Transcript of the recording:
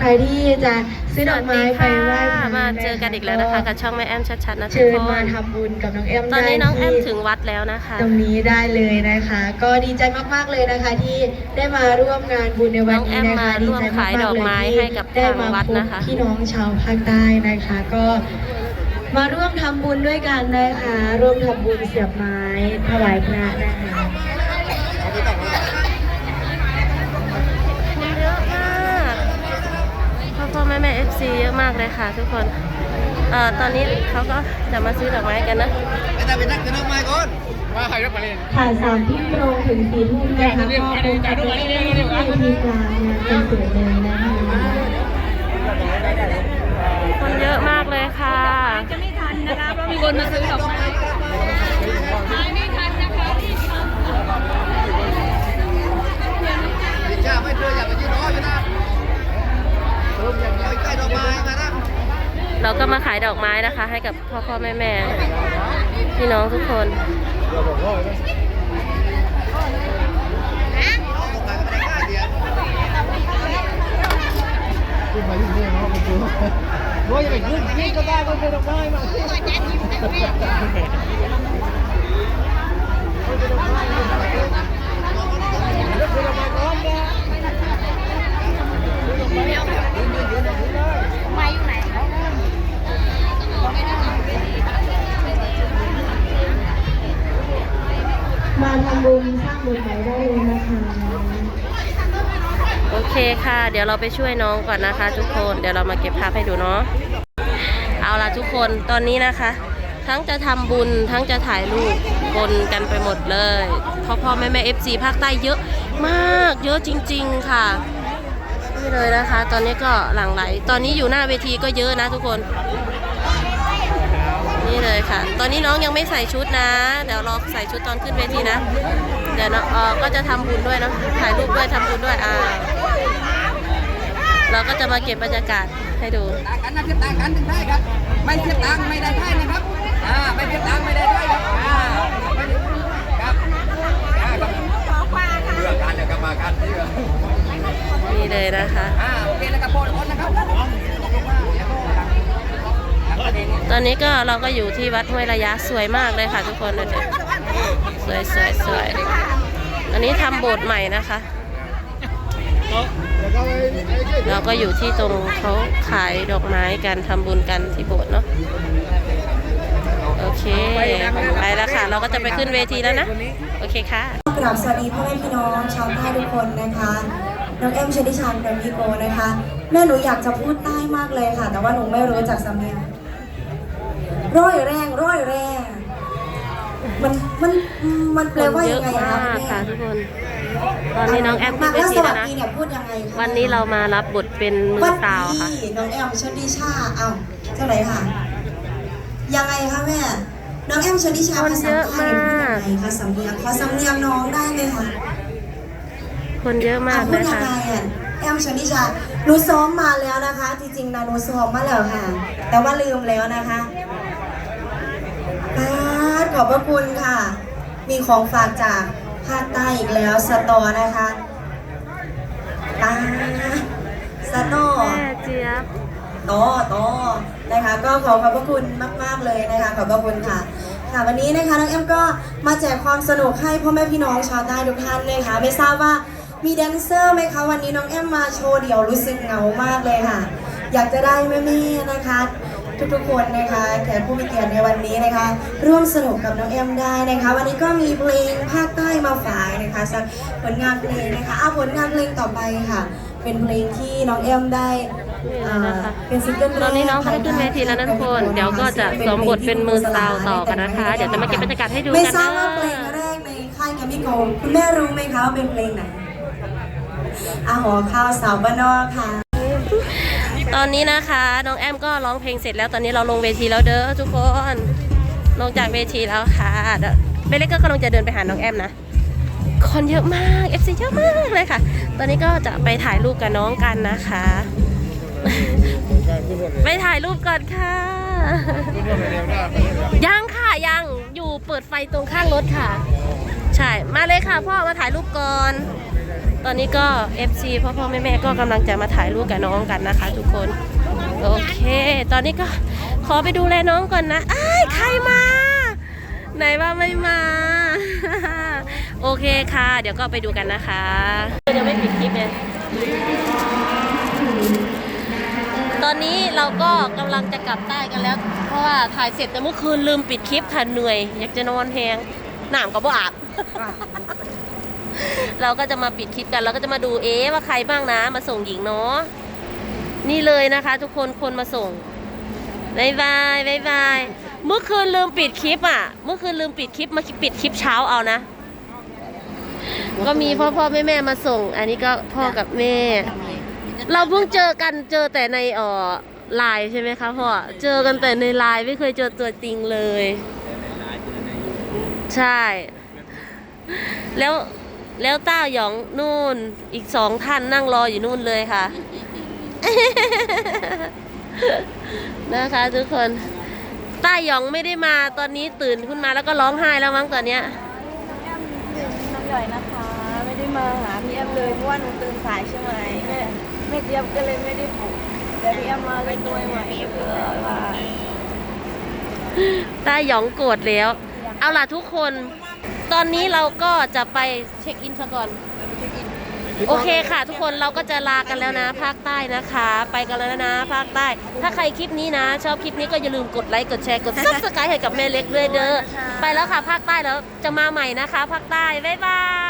ใครที่จะซื้อดอกไม้ไปไหว้พระมาเจอกันอีกแล้วนะคะกับช่องแม่แอมชัดๆนะทุกเชิญคนมาทำบุญกับน้องแอมตอนนี้ได้น้องแอมที่ถึงวัดแล้วนะคะ ตรงนี้ได้เลยนะคะ ก็ดีใจมากๆเลยนะคะ ที่ได้มาร่วมงานบุญในวันนี้นะคะน้องแอมมาดีร่วมใจขายมากดอกๆเลไม้ยให้ที่กับได้ทางมาวัดพบนะคะพี่น้องชาวภาคใต้นะคะ ก็มาร่วมทำบุญด้วยกันนะคะ ร่วมทำบุญเสียบไม้ถวายพระนะคะากเลยค่ะทุกคนเอ่อตอนนี้เขาก็จะมาซื้อดอกไม้กันนะไปตามไปนักกันออกมาก่อนมาใครรับมาเล่นค่ะสามทุ่มตรงถึงสี่ทุ่มนะคะก็คงจะเป็นที่เวทีกลางงานคอนเสิร์ตเลยนะคะคนเยอะมากเลยค่ะ จะไม่ทันนะคะเพราะมีคนมาซื้อดอกไม้ขายไม่ทันนะคะจ้าไม่เธออยากไปยืนร้อยไปนะเอาใกล้ดอกไม้มานะ เราก็มาขายดอกไม้นะคะ ให้กับพ่อพ่อแม่แม่พี่น้องทุกคนขึ้นมาที่นี่เนาะมันดูว่าจะไปขึ้นนี่ก็ได้ก็เป็นดอกไม้มาสิมาทำบุญสร้างบุญไหนได้เลยนะคะ โอเคค่ะ เดี๋ยวเราไปช่วยน้องก่อนนะคะ ทุกคน เดี๋ยวเรามาเก็บภาพให้ดูเนาะ เอาละทุกคน ตอนนี้นะคะ ทั้งจะทำบุญ ทั้งจะถ่ายรูปบนกันไปหมดเลยพ่อพ่อแม่แม่เอฟซีภาคใต้เยอะมาก เยอะจริง ๆ ค่ะนี่เลยนะคะ ตอนนี้ก็หลั่งไหล ตอนนี้อยู่หน้าเวทีก็เยอะนะทุกคน นี่เลยค่ะ ตอนนี้น้องยังไม่ใส่ชุดนะ เดี๋ยวรอใส่ชุดตอนขึ้นเวทีนะ เดี๋ยวน้องเออก็จะทำบุญด้วยเนอะถ่ายรูปด้วยทำบุญด้วยอ่าเราก็จะมาเก็บบรรยากาศให้ดูต่างกันนะเทียบต่างกันถึงได้ครับ ไม่เทียบต่างไม่ได้ได้นะครับอ่าไม่เทียบต่างไม่ได้ได้ครับอ่าไม่ได้ครับอ่าครับเรื่องการเนี่ยกรรมาการที่นี่เลยนะคะอ่าโอเคแล้วก็โพสต์ อนนี้ก็เราก็อยู่ที่วัดห้วยระยะสวยมากเลยค่ะ ทุกคนเลยสวยสวยสวยอันนี้ทำโบสถ์ใหม่นะคะ เราก็อยู่ที่ตรงเขาขายดอกไม้กันทำบุญกันที่โบสถ์เนาะโอเคไปแล้วค่ะ เราก็จะไปขึ้นเวทีแล้วนะ โอเคค่ะกราบสวัสดีพ่อแม่พี่น้องชาวใต้ทุกคนนะคะน้องเอ็มชดิชานกรมมี่โกนะคะแม่หนูอยากจะพูดใต้มากเลยค่ะ แต่ว่าหนูไม่รู้จักสำเนียง ร้อยแรงร้อยแรง มันมันมันแปลว่าเยยัอะงไงมากคะค่ะแม่ทุกคน ตอนนี้น้องแอมขึ้นเวแล้วทีสแล้วัวสนะดีเนี่ยพูดยังไงคะวันนี้เรามารับบทเป็นมือวันซาวค่ะนี้น้องแอมชดิชาเอ้าเจ้าไหนค่ะ ยังไงคะแม่ น้องแอมชดิชาคนภาษาเยอะใต้พูดมากยังไงคะสำเนียงขอสำเนียงน้องได้ไหมคะคนเยอะมากอะพูเลดยยังค่ะไงอะแอมชนิชาหนูซ้อมมาแล้วนะคะ จริงๆนะหนูซ้อมมาแล้วค่ะ แต่ว่าลืมแล้วนะคะป้าด ขอบพระคุณค่ะ มีของฝากจากภาคใต้อีกแล้วสตอนะคะป้าดสตอแม่เจี๊ยบต่อต่อนะคะ ก็ขอขอบพระคุณมาก ๆ เลยนะคะ ขอบพระคุณค่ะ ค่ะวันนี้นะคะน้องเอ็มก็มาแจกความสนุกให้พ่อแม่พี่น้องชาวใต้ทุกท่านเลยค่ะ ไม่ทราบว่ามีแดนเซอร์ไหมคะวันนี้น้องเอ็มมาโชว์เดี่ยวรู้สึกเหงามากเลยค่ะ อยากจะได้แม่ๆนะคะ ทุกๆคนนะคะแขกผู้มีเกียรติในวันนี้นะคะ ร่วมสนุกกับน้องเอ็มได้นะคะ วันนี้ก็มีเพลงภาคใต้มาฝากนะคะสักผลงานเพลงนะคะเอาผลงานเพลงต่อไปค่ะ เป็นเพลงที่น้องเอ็มได้นี่นะคะเป็นซิงเกิลแรกตอนนี้น้องเขาได้ขึ้นเวทีแล้วนะทุกคน เดี๋ยวก็จะสวมบทเป็นมือซาวต่อกันนะคะ เดี๋ยวจะมาเก็บบรรยากาศให้ดูไม่กันทรานะบว่าเพลงแรกในค่ายแกรมมี่โกลด์คุณแม่รู้ไหมคะว่าเป็นเพลงไหนอาหอข้าวสาวบ้านนอกค่ะ ตอนนี้นะคะน้องแอมก็ร้องเพลงเสร็จแล้วตอนนี้เราลงเวทีแล้วเด้อทุกคนลงจากเวทีแล้วค่ะเดี๋ยวเบลเล็กก็กำลังจะเดินไปหาน้องแอมนะคนเยอะมาก FC เยอะมากเลยค่ะ ตอนนี้ก็จะไปถ่ายรูปกับน้องกันนะคะ ไปถ่ายรูปก่อนค่ะ ยังค่ะยังอยู่เปิดไฟตรงข้างรถค่ะ ใช่มาเลยค่ะพ่อมาถ่ายรูปก่อน ตอนนี้ก็ FC พ่อพ่อแม่แม่ก็กำลังจะมาถ่ายรูปกับน้องกันนะคะ ทุกคน โอเค ตอนนี้ก็ขอไปดูแลน้องก่อนนะอ้ายใครมา ไหนว่าไม่มา โอเคค่ะ เดี๋ยวก็ไปดูกันนะคะยังไม่ปิดคลิปเลยตอนนี้เราก็กำลังจะกลับใต้กันแล้ว เพราะว่าถ่ายเสร็จแต่เมื่อคืนลืมปิดคลิปค่ะเหนื่อย อยากจะนอนแหงหนามก็บ่อาบ เราก็จะมาปิดคลิปกันเราก็จะมาดูเอ๊ะว่าใครบ้างนะ มาส่งหญิงเนาะนี่เลยนะคะ ทุกคนคนมาส่งบายบายบายบายเมื่อคืนลืมปิดคลิปอะ เมื่อคืนลืมปิดคลิปมาปิดคลิปเช้าเอานะ ก็มีพ่อพ่อแม่แม่มาส่ง อันนี้ก็พ่อกับแม่ เราเพิ่งเจอกันเจอแต่ในอ่อไลน์ใช่ไหมคะพ่อเจอกันแต่ในไลน์ไม่เคยเจอตัวจริงเลย ใช่ แล้ว แล้วต้าหยองนู่น อีกสองท่านนั่งรออยู่นู่นเลยค่ะ นะคะทุกคน ต้าหยองไม่ได้มาตอนนี้ตื่นขึ้นมาแล้วก็ร้องไห้แล้วมั้งตอนเนี้ยน้องหย่อยนะคะ ไม่ได้มาหาพี่แอมเลยเพราะว่าหนูตื่นสายใช่ไหมแม่แม่เจี๊ยบก็เลยไม่ได้ปลุกแต่พี่แอมมาเลยตัวใหม่เพื่อว่าต้าหยองโกรธแล้ว เอาล่ะทุกคน ตอนนี้เราก็จะไปเช็คอินซะก่อน โอเคค่ะ ทุกคนเราก็จะลากันแล้วนะ ภาคใต้นะคะ ไปกันแล้วนะ ภาคใต้ ถ้าใครคลิปนี้นะ ชอบคลิปนี้ก็อย่าลืมกดไลค์กดแชร์กดซับสไครต์ให้กับแม่เล็กด้วยเด้อไปแล้วค่ะ ภาคใต้แล้วจะมาใหม่นะคะ ภาคใต้บ๊ายบาย